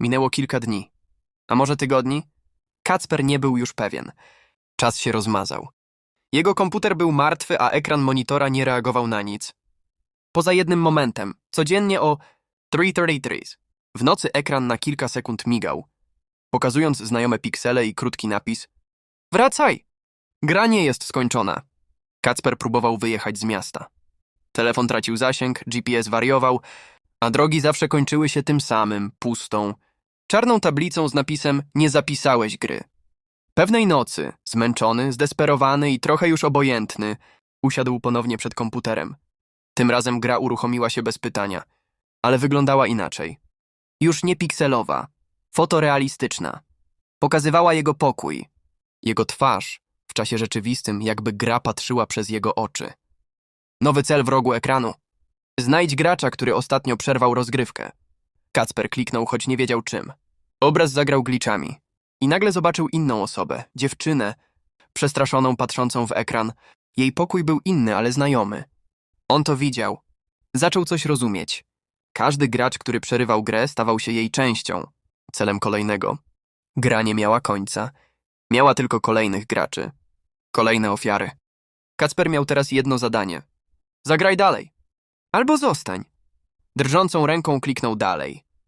Minęło kilka dni. A może tygodni? Kacper nie był już pewien. Czas się rozmazał. Jego komputer był martwy, a ekran monitora nie reagował na nic. Poza jednym momentem, codziennie o 3.33. W nocy ekran na kilka sekund migał, pokazując znajome piksele i krótki napis Wracaj! Gra nie jest skończona. Kacper próbował wyjechać z miasta. Telefon tracił zasięg, GPS wariował, a drogi zawsze kończyły się tym samym, pustą, czarną tablicą z napisem Nie zapisałeś gry. Pewnej nocy, zmęczony, zdesperowany i trochę już obojętny, usiadł ponownie przed komputerem. Tym razem gra uruchomiła się bez pytania, ale wyglądała inaczej. Już nie pikselowa, fotorealistyczna. Pokazywała jego pokój, jego twarz, w czasie rzeczywistym, jakby gra patrzyła przez jego oczy. Nowy cel w rogu ekranu. Znajdź gracza, który ostatnio przerwał rozgrywkę. Kacper kliknął, choć nie wiedział czym. Obraz zagrał gliczami. I nagle zobaczył inną osobę, dziewczynę, przestraszoną patrzącą w ekran. Jej pokój był inny, ale znajomy. On to widział. Zaczął coś rozumieć. Każdy gracz, który przerywał grę, stawał się jej częścią, celem kolejnego. Gra nie miała końca. Miała tylko kolejnych graczy. Kolejne ofiary. Kacper miał teraz jedno zadanie. Zagraj dalej. Albo zostań. Drżącą ręką kliknął dalej.